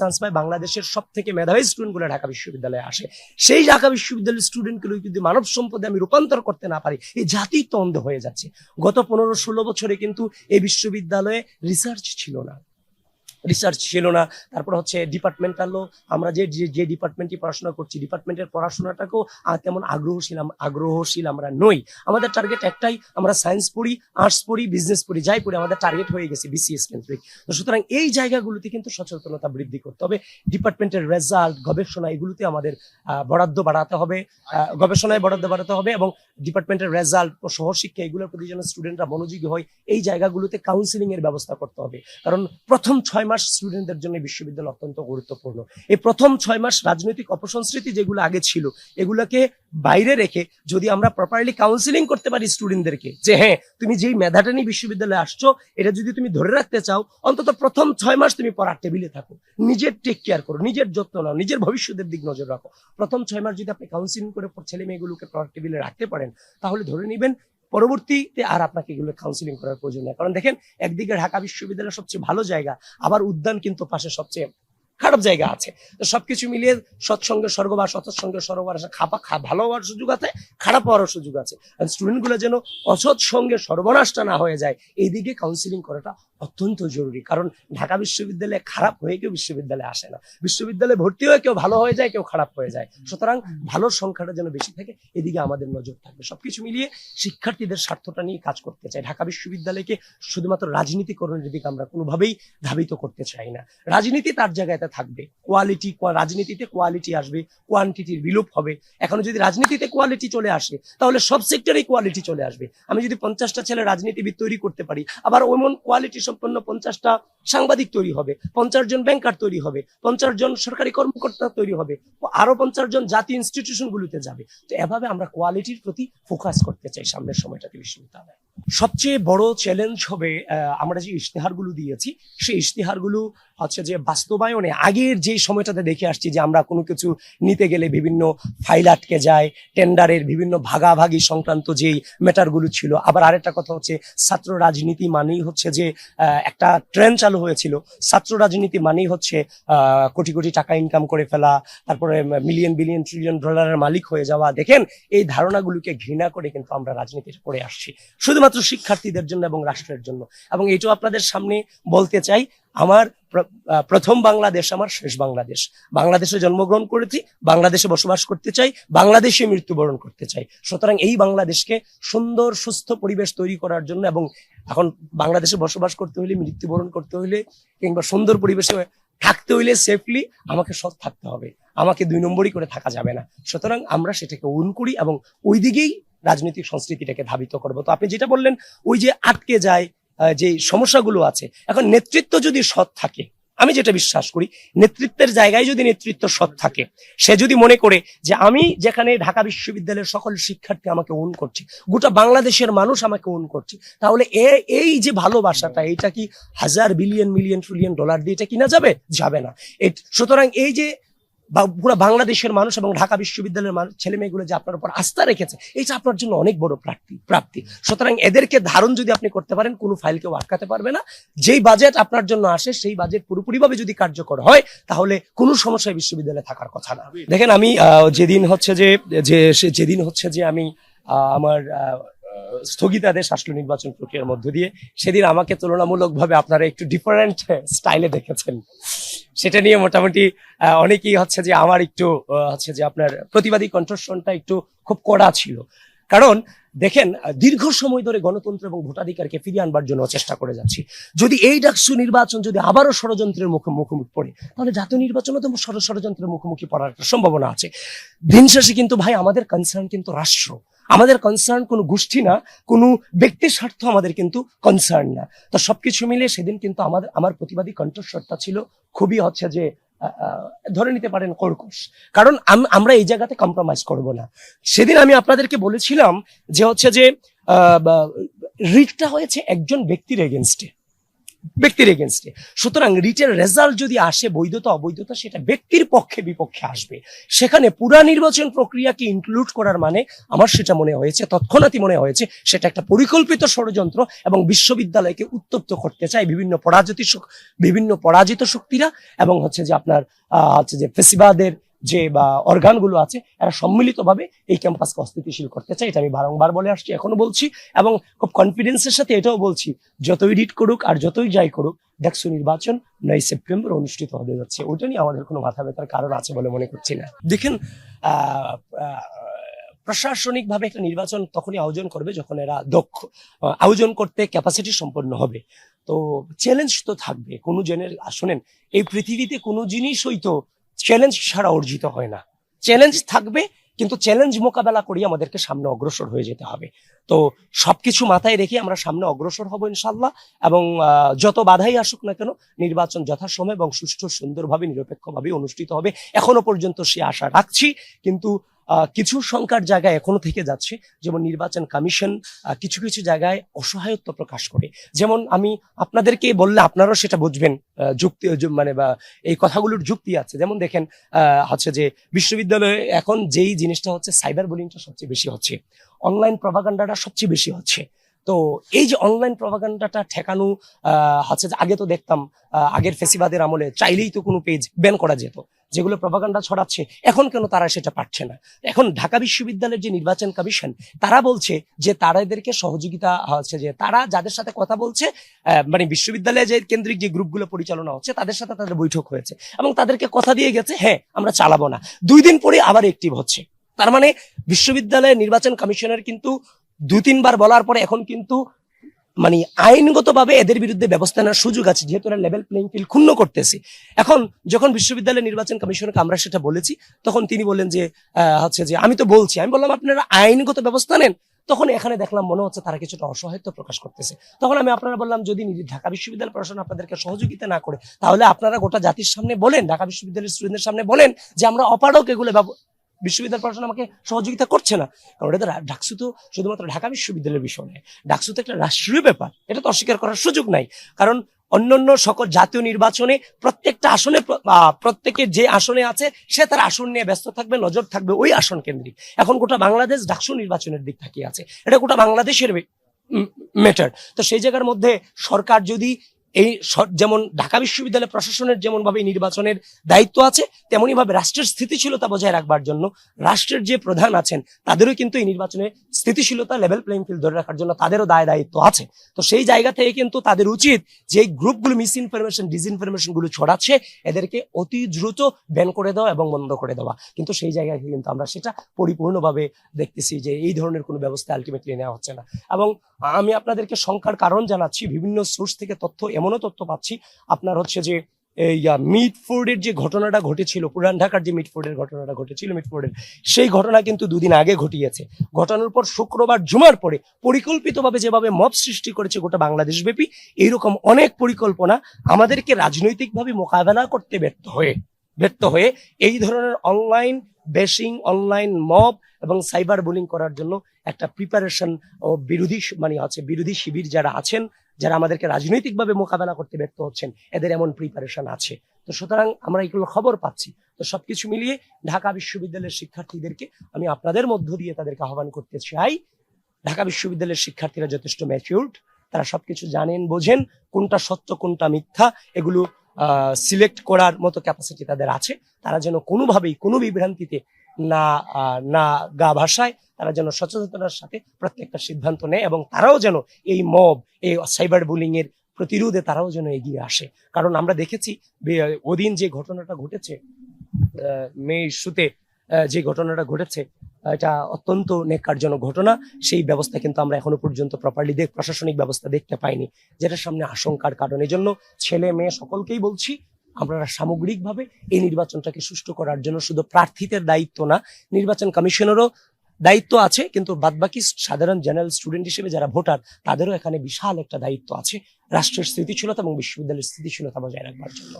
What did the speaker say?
Chance পায় বাংলাদেশের সব থেকে মেধাবী স্টুডেন্টগুলো ঢাকা বিশ্ববিদ্যালয়ে আসে। সেই ঢাকা বিশ্ববিদ্যালয়ের স্টুডেন্টগুলো যদি মানব সম্পদে আমি রূপান্তর করতে না পারি, এই জাতি তো অন্ধ হয়ে যাচ্ছে। গত পনেরো ষোলো বছরে কিন্তু এই বিশ্ববিদ্যালয়ে রিসার্চ ছিল না। রিসার্চ ছিল না। তারপর হচ্ছে ডিপার্টমেন্টালও আমরা যে, যে- যে ডিপার্টমেন্টে পড়াশোনা করছি ডিপার্টমেন্টের পড়াশোনাটাকেও তেমন আগ্রহশীল আগ্রহশীল আমরা নই। আমাদের টার্গেট একটাই, আমরা সায়েন্স পড়ি আর্টস পড়ি বিজনেস পড়ি, যাই পড়ি, আমাদের টার্গেট হয়ে গেছে বিসিএস কেন্দ্রিক তো সুতরাং এই জায়গাগুলোতে কিন্তু সচেতনতা বৃদ্ধি করতে হবে। ডিপার্টমেন্টের রেজাল্ট গবেষণা, এগুলোতে আমাদের বরাদ্দ বাড়াতে হবে। গবেষণায় বরাদ্দ বাড়াতে হবে এবং ডিপার্টমেন্টের রেজাল্ট ও সহশিক্ষা, এগুলোর প্রতি যেন স্টুডেন্টরা মনোযোগী হয়, এই জায়গাগুলোতে কাউন্সিলিং এর ব্যবস্থা করতে হবে। কারণ প্রথম ছয় মাস স্টুডেন্টদের জন্য বিশ্ববিদ্যালয় অত্যন্ত গুরুত্বপূর্ণ। এই প্রথম ছয় মাস রাজনৈতিক অপসংস্কৃতি যেগুলো আগে ছিল, এগুলোকে বাইরে রেখে যদি আমরা প্রপারলি কাউন্সিলিং করতে পারি স্টুডেন্টদেরকে যে হ্যাঁ তুমি যেই মেধাটা নিয়ে বিশ্ববিদ্যালয়ে আসছো, এটা যদি তুমি ধরে রাখতে চাও, অন্তত প্রথম ছয় মাস তুমি পড়ার টেবিলে থাকো। নিজের টেক কেয়ার করো, নিজের যত্ন নাও, নিজের ভবিষ্যতের দিক নজর রাখো। প্রথম ছয় মাস যদি আপনি কাউন্সিলিং করে ছেলে মেয়েগুলোকে পড়ার টেবিলে রাখতে পারেন, তাহলে ধরে নেবেন পরবর্তীতে আর আপনাকে এগুলো কাউন্সিলিং করার প্রয়োজন নেই। কারণ দেখেন, একদিকে ঢাকা বিশ্ববিদ্যালয় সবচেয়ে ভালো জায়গা, আবার উদ্যান কিন্তু পাশে সবচেয়ে খারাপ জায়গা আছে। তো সবকিছু মিলিয়ে সৎসঙ্গে স্বর্গ বা সৎসঙ্গে অসৎসঙ্গে আসা খাপা ভালো হওয়ার সুযোগ আছে, খারাপ হওয়ার সুযোগ আছে। স্টুডেন্টগুলো যেন অসৎ সঙ্গে সর্বনাশটা না হয়ে যায়, এইদিকে কাউন্সিলিং করাটা অত্যন্ত জরুরি। কারণ ঢাকা বিশ্ববিদ্যালয়ে খারাপ হয়ে কেউ বিশ্ববিদ্যালয়ে আসে না। বিশ্ববিদ্যালয়ে ভর্তি হয়ে কেউ ভালো হয়ে যায়, কেউ খারাপ হয়ে যায়। সুতরাং ভালোর সংখ্যাটা যেন বেশি থাকে, এদিকে আমাদের নজর থাকবে। সবকিছু মিলিয়ে শিক্ষার্থীদের স্বার্থটা নিয়ে কাজ করতে চাই। ঢাকা বিশ্ববিদ্যালয়কে শুধুমাত্র রাজনীতিকরণের দিকে আমরা কোনোভাবেই ধাবিত করতে চাই না। রাজনীতি তার জায়গাতে থাকবে। কোয়ালিটি রাজনীতিতে কোয়ালিটি আসবে, কোয়ান্টিটির বিলোপ হবে। এখন যদি রাজনীতিতে কোয়ালিটি চলে আসে, তাহলে সব সেক্টরেই কোয়ালিটি চলে আসবে। আমি যদি পঞ্চাশটা ছেলে রাজনীতিবিদ তৈরি করতে পারি, আবার ওমন কোয়ালিটি সম্পন্ন পঞ্চাশটা সাংবাদিক তৈরি হবে, পঞ্চাশ জন ব্যাংকার তৈরি হবে, পঞ্চাশ জন সরকারি কর্মকর্তা তৈরি হবে, আরও পঞ্চাশ জন জাতি ইনস্টিটিউশন গুলিতে যাবে। তো এভাবে আমরা কোয়ালিটির প্রতি ফোকাস করতে চাই সামনের সময়টাতে বিশ্ববিদ্যালয়। সবচেয়ে বড় চ্যালেঞ্জ হবে আমরা যে ইশতেহারগুলো দিয়েছি, সেই ইশতেহারগুলো হচ্ছে যে বাস্তবায়নে আগের যে সময়টাতে দেখে আসছি যে আমরা কোনো কিছু নিতে গেলে বিভিন্ন ফাইল আটকে যায়, টেন্ডারের বিভিন্ন ভাগাভাগি সংক্রান্ত যেই ম্যাটারগুলো ছিল। আবার আরেকটা কথা হচ্ছে, ছাত্র রাজনীতি মানেই হচ্ছে যে একটা ট্রেন চালু হয়েছিল। ছাত্র রাজনীতি মানেই হচ্ছে কোটি কোটি টাকা ইনকাম করে ফেলা, তারপরে মিলিয়ন বিলিয়ন ট্রিলিয়ন ডলারের মালিক হয়ে যাওয়া। দেখেন, এই ধারণাগুলোকে ঘৃণা করে কিন্তু আমরা রাজনীতিতে করে আসছি। শুধুমাত্র শিক্ষার্থীদের জন্য এবং রাষ্ট্রের জন্য। এবং এটাও আপনাদের সামনে বলতে চাই, আমার প্রথম বাংলাদেশ আমার, শেষ বাংলাদেশ। বাংলাদেশে জন্মগ্রহণ করেছি, বাংলাদেশে বসবাস করতে চাই, বাংলাদেশে মৃত্যুবরণ করতে চাই। সুতরাং এই বাংলাদেশকে সুন্দর, সুস্থ পরিবেশ তৈরি করার জন্য এবং এখন বাংলাদেশে বসবাস করতে হলে মৃত্যুবরণ করতে হলে কিংবা সুন্দর পরিবেশে থাকতে হইলে সেফলি আমাকে সৎ থাকতে হবে। আমাকে দুই নম্বরই করে থাকা যাবে না। সুতরাং আমরা সেটাকে উন করি এবং ওই দিকেই রাজনৈতিক সংস্কৃতিটাকে ধাবিত করব। তো আপনি যেটা বললেন, ওই যে আটকে যায় যে সমস্যাগুলো আছে। এখন নেতৃত্ব যদি সৎ থাকে, আমি যেটা বিশ্বাস করি, নেতৃত্বের জায়গায় যদি নেতৃত্ব সৎ থাকে, সে যদি মনে করে যে আমি যেখানে ঢাকা বিশ্ববিদ্যালয়ের সকল শিক্ষার্থী আমাকে উন করছে, গোটা বাংলাদেশের মানুষ আমাকে উন করছে, তাহলে এ- এই যে ভালোবাসাটা এটা কি হাজার বিলিয়ন মিলিয়ন ট্রিলিয়ন ডলার দিয়ে এটা কিনা যাবে? যাবে না। সুতরাং এই যে বা- পুরো বাংলাদেশের মানুষ এবং ঢাকা বিশ্ববিদ্যালয়ের মানুষ ছেলে মেয়েগুলো যে আপনার উপর আস্থা রেখেছে এটা আপনার জন্য অনেক বড় প্রাপ্তি প্রাপ্তি। সুতরাং এদেরকে ধারণ যদি আপনি করতে পারেন, কোনো ফাইল কেউ আটকাতে পারবে না। যেই বাজেট আপনার জন্য আসে, সেই বাজেট পুরোপুরিভাবে যদি কার্যকর হয়, তাহলে কোনো সমস্যায় বিশ্ববিদ্যালয়ে থাকার কথা না। দেখেন আমি যেদিন হচ্ছে যে যেদিন হচ্ছে যে আমি আমার স্থগিতাদেশ আসলো নির্বাচন প্রক্রিয়ার মধ্য দিয়ে। সেদিন আমাকে তুলনামূলকভাবে আপনারা একটু ডিফারেন্ট স্টাইলে দেখেছেন। সেটা নিয়ে মোটামুটি অনেকেই হচ্ছে যে আমার একটু হচ্ছে যে আপনার প্রতিবাদী কণ্ঠস্বরটা একটু খুব কড়া ছিল। কারণ দেখেন দীর্ঘ সময় ধরে গণতন্ত্র এবং ভোটাধিকারকে ফিরিয়ে আনবার জন্য চেষ্টা করে যাচ্ছি। যদি এই ডাকসু নির্বাচন যদি আবারও ষড়যন্ত্রের মুখে মুখোমুখি পড়ে, তাহলে জাতীয় নির্বাচনও তো ষড়- ষড়যন্ত্রের মুখোমুখি পড়ার একটা সম্ভাবনা আছে। দিন শেষে কিন্তু ভাই আমাদের কনসার্ন কিন্তু রাষ্ট্র। আমাদের কনসার্ন কোনো গোষ্ঠী না, কোনো ব্যক্তির স্বার্থ আমাদের কিন্তু কনসার্ন না। তো সবকিছু মিলে সেদিন কিন্তু আমাদের আমার প্রতিবাদী কণ্ঠস্বরটা ছিল খুবই হচ্ছে যে ধরে নিতে পারেন কর্কশ। কারণ আম- আমরা এই জায়গাতে কম্প্রোমাইজ করব না। সেদিন আমি আপনাদেরকে বলেছিলাম যে হচ্ছে যে রিটটা হয়েছে একজন ব্যক্তির এগেনস্টে ব্যক্তির এগেনস্টে সুতরাং রিটের রেজাল্ট যদি আসে, বৈধতা, অবৈধতা, সেটা ব্যক্তির পক্ষে, বিপক্ষে আসবে। সেখানে পুরা নির্বাচন প্রক্রিয়াকে ইনক্লুড করার মানে আমার সেটা মনে হয়েছে, তৎক্ষণাৎই মনে হয়েছে, সেটা একটা পরিকল্পিত ষড়যন্ত্র এবং বিশ্ববিদ্যালয়কে উত্তপ্ত করতে চায় বিভিন্ন পরাজিত বিভিন্ন পরাজিত শক্তিরা এবং হচ্ছে যে আপনার হচ্ছে যে ফেসিবাদের যে, বা অর্গানগুলো আছে, এরা সম্মিলিতভাবে এই ক্যাম্পাসকে অস্থিতিশীল করতে চায়, এটা আমি বারংবার বলে আসছি, এখনও বলছি, এবং খুব কনফিডেন্সের সাথে এটাও বলছি, যতই রিড করুক আর যতই যাই করুক, দেখছ নির্বাচন নয় সেপ্টেম্বর অনুষ্ঠিত হতে যাচ্ছে, ওইটা নিয়ে আমাদের কোনো মাথা ব্যথার কারণ আছে বলে মনে করছি না। দেখেন প্রশাসনিকভাবে একটা নির্বাচন তখনই আয়োজন করবে যখন এরা দক্ষ আয়োজন করতে ক্যাপাসিটি সম্পন্ন হবে। তো চ্যালেঞ্জ তো থাকবে, কোনো জেনের শোনেন, এই পৃথিবীতে কোনো জিনিসই তো চ্যালেঞ্জ ছাড়া অর্জিত হয় না। চ্যালেঞ্জ থাকবে, কিন্তু চ্যালেঞ্জ মোকাবেলা করি আমাদেরকে সামনে অগ্রসর হয়ে যেতে হবে। তো সবকিছু মাথায় রেখে আমরা সামনে অগ্রসর হব ইনশাল্লাহ এবং যত বাধাই আসুক না কেন, নির্বাচন যথাসময় এবং সুষ্ঠু সুন্দরভাবে, নিরপেক্ষভাবে অনুষ্ঠিত হবে। এখনও পর্যন্ত সে আশা রাখছি, কিন্তু কিছু সংখ্যার জায়গায় এখনও থেকে যাচ্ছে, যেমন নির্বাচন কমিশন কিছু কিছু জায়গায় অসহায়ত্ব প্রকাশ করে। যেমন আমি আপনাদেরকে বললে আপনারাও সেটা বুঝবেন যুক্তি মানে বা এই কথাগুলোর যুক্তি আছে। যেমন দেখেন হচ্ছে যে বিশ্ববিদ্যালয়ে এখন যেই জিনিসটা হচ্ছে, সাইবার বুলিংটা সবচেয়ে বেশি হচ্ছে। অনলাইন প্রভাগান্ডাটা সবচেয়ে বেশি হচ্ছে। তো এই যে অনলাইন প্রভাগান্ডাটা ঠেকানো হচ্ছে আগে তো দেখতাম আগের ফেসিবাদের আমলে চাইলেই তো কোনো পেজ ব্যান করা যেত, যেগুলো প্রভাগান্ডা ছড়াচ্ছে, এখন কেন তারা সেটা পারছে না? এখন ঢাকা বিশ্ববিদ্যালয়ের যে নির্বাচন কমিশন, তারা বলছে যে তারা এদেরকে সহযোগিতা, হচ্ছে যে তারা যাদের সাথে কথা বলছে মানে বিশ্ববিদ্যালয়ে যে কেন্দ্রিক যে গ্রুপগুলো পরিচালনা হচ্ছে, তাদের সাথে তাদের বৈঠক হয়েছে এবং তাদেরকে কথা দিয়ে গেছে হ্যাঁ আমরা চালাবো না। দুই দিন পরে আবার অ্যাক্টিভ হচ্ছে। তার মানে বিশ্ববিদ্যালয়ের নির্বাচন কমিশনের কিন্তু দু তিনবার বলার পরে এখন কিন্তু মানে আইনগতভাবে এদের বিরুদ্ধে ব্যবস্থা নেওয়ার সুযোগ আছে, যেহেতু এরা লেভেল প্লেইং ফিল্ড ক্ষুণ্ণ করতেছে। এখন যখন বিশ্ববিদ্যালয় নির্বাচন কমিশনকে আমরা সেটা বলেছি, তখন তিনি বললেন যে হচ্ছে যে, আমি তো বলছি, আমি বললাম, আপনারা আইনগত ব্যবস্থা নেন। তখন এখানে দেখলাম মনে হচ্ছে তারা কিছুটা অসহায়ত্ব প্রকাশ করতেছে। তখন আমি আপনারা বললাম, যদি ঢাকা বিশ্ববিদ্যালয় প্রশাসন আপনাদেরকে সহযোগিতা না করে, তাহলে আপনারা গোটা জাতির সামনে বলেন, ঢাকা বিশ্ববিদ্যালয়ের স্টুডেন্টদের সামনে বলেন যে, আমরা অপারক এগুলো বিশ্ববিদ্যালয় প্রশাসন আমাকে সহযোগিতা করছে না। কারণ এটা ডাকসু তো শুধুমাত্র ঢাকা বিশ্ববিদ্যালয়ের বিষয় নয়। ডাকসু তো একটা রাষ্ট্রীয় ব্যাপার। এটা তো অস্বীকার করার সুযোগ নাই। কারণ অন্যান্য সকল জাতীয় নির্বাচনে প্রত্যেকটা আসনে প্র- আহ, প্রত্যেকের যে আসনে আছে সে তার আসন নিয়ে ব্যস্ত থাকবে নজর থাকবে ওই আসন কেন্দ্রিক। এখন গোটা বাংলাদেশ ডাকসু নির্বাচনের দিক তাকিয়ে আছে। এটা গোটা বাংলাদেশের মেটার তো সেই জায়গার মধ্যে সরকার যদি এই যেমন ঢাকা বিশ্ববিদ্যালয় প্রশাসনের যেমন ভাবে নির্বাচনের দায়িত্ব আছে তেমনি ভাবে রাষ্ট্রের স্থিতিশীলতা বজায় রাখবার জন্য রাষ্ট্রের যে প্রধান আছেন, তাদেরও কিন্তু এই নির্বাচনে স্থিতিশীলতা লেভেল প্লেইং ফিল্ড ধরে রাখার জন্য তাদেরও দায় দায়িত্ব আছে। তো সেই জায়গা থেকে কিন্তু তাদের উচিত যে গ্রুপগুলো মিস ইনফরমেশন ডিসইনফরমেশনগুলো ছড়াচ্ছে, এদেরকে অতি দ্রুত ব্যান করে দেওয়া এবং বন্ধ করে দেওয়া। কিন্তু সেই জায়গায় কিন্তু আমরা সেটা পরিপূর্ণভাবে দেখতেছি যে এই ধরনের কোনো ব্যবস্থা আলটিমেটলি নেওয়া হচ্ছে না। এবং আমি আপনাদেরকে সংখ্যার কারণ জানাচ্ছি, বিভিন্ন সোর্স থেকে তথ্য এমনও তথ্য পাচ্ছি। আপনার হচ্ছে যে মিটফোর্ডের যে ঘটনাটা ঘটেছিল, পুরান ঢাকার যে মিটফোর্ডের ঘটনাটা ঘটেছিল মিটফোর্ডের সেই ঘটনা কিন্তু দুদিন আগে ঘটিয়েছে। ঘটানোর পর শুক্রবার জুমার পরে পরিকল্পিতভাবে যেভাবে মব সৃষ্টি করেছে গোটা বাংলাদেশ ব্যাপী এইরকম অনেক পরিকল্পনা আমাদেরকে রাজনৈতিকভাবে মোকাবেলা করতে ব্যর্থ হয়ে ব্যর্থ হয়ে এই ধরনের অনলাইন বেশিং অনলাইন মব এবং সাইবার বুলিং করার জন্য একটা প্রিপারেশন ও বিরোধী মানে আছে বিরোধী শিবির যারা আছেন, যারা আমাদেরকে রাজনৈতিকভাবে মোকাবেলা করতে ব্যর্থ হচ্ছেন, এদের এমন প্রিপারেশন আছে। তো সুতরাং আমরা এগুলো খবর পাচ্ছি। তো সবকিছু মিলিয়ে ঢাকা বিশ্ববিদ্যালয়ের শিক্ষার্থীদেরকে আমি আপনাদের মধ্য দিয়ে তাদেরকে আহ্বান করতে চাই। ঢাকা বিশ্ববিদ্যালয়ের শিক্ষার্থীরা যথেষ্ট ম্যাচিউর্ড তারা সবকিছু জানেন, বোঝেন, কোনটা সত্য, কোনটা মিথ্যা, এগুলো সিলেক্ট করার মতো ক্যাপাসিটি তাদের আছে। তারা যেন কোনোভাবেই কোনো বিভ্রান্তিতে না না গা ভাষায় তারা যেন সচেতনতার সাথে প্রত্যেকটা সিদ্ধান্ত নেয় এবং তারাও যেন এই মব এই সাইবার বুলিং এর প্রতিরোধে তারাও যেন এগিয়ে আসে। কারণ আমরা দেখেছি ওদিন যে ঘটনাটা ঘটেছে আহ, মে ইস্যুতে যে ঘটনাটা ঘটেছে এটা অত্যন্ত নেককারজনক ঘটনা। সেই ব্যবস্থা কিন্তু আমরা এখনও পর্যন্ত প্রপারলি দেখ, প্রশাসনিক ব্যবস্থা দেখতে পাইনি। যেটার সামনে আশঙ্কার কারণ। এই জন্য ছেলে মেয়ে সকলকেই বলছি, আমরা সামগ্রিকভাবে এই নির্বাচনটাকে সুষ্ঠু করার জন্য শুধু প্রার্থীদের দায়িত্ব না, নির্বাচন কমিশনেরও দায়িত্ব আছে, কিন্তু বাদবাকি সাধারণ জেনারেল স্টুডেন্ট হিসেবে যারা ভোটার, তাদেরও এখানে বিশাল একটা দায়িত্ব আছে রাষ্ট্রের স্থিতিশীলতা এবং বিশ্ববিদ্যালয়ের স্থিতিশীলতা বজায় রাখবার জন্য।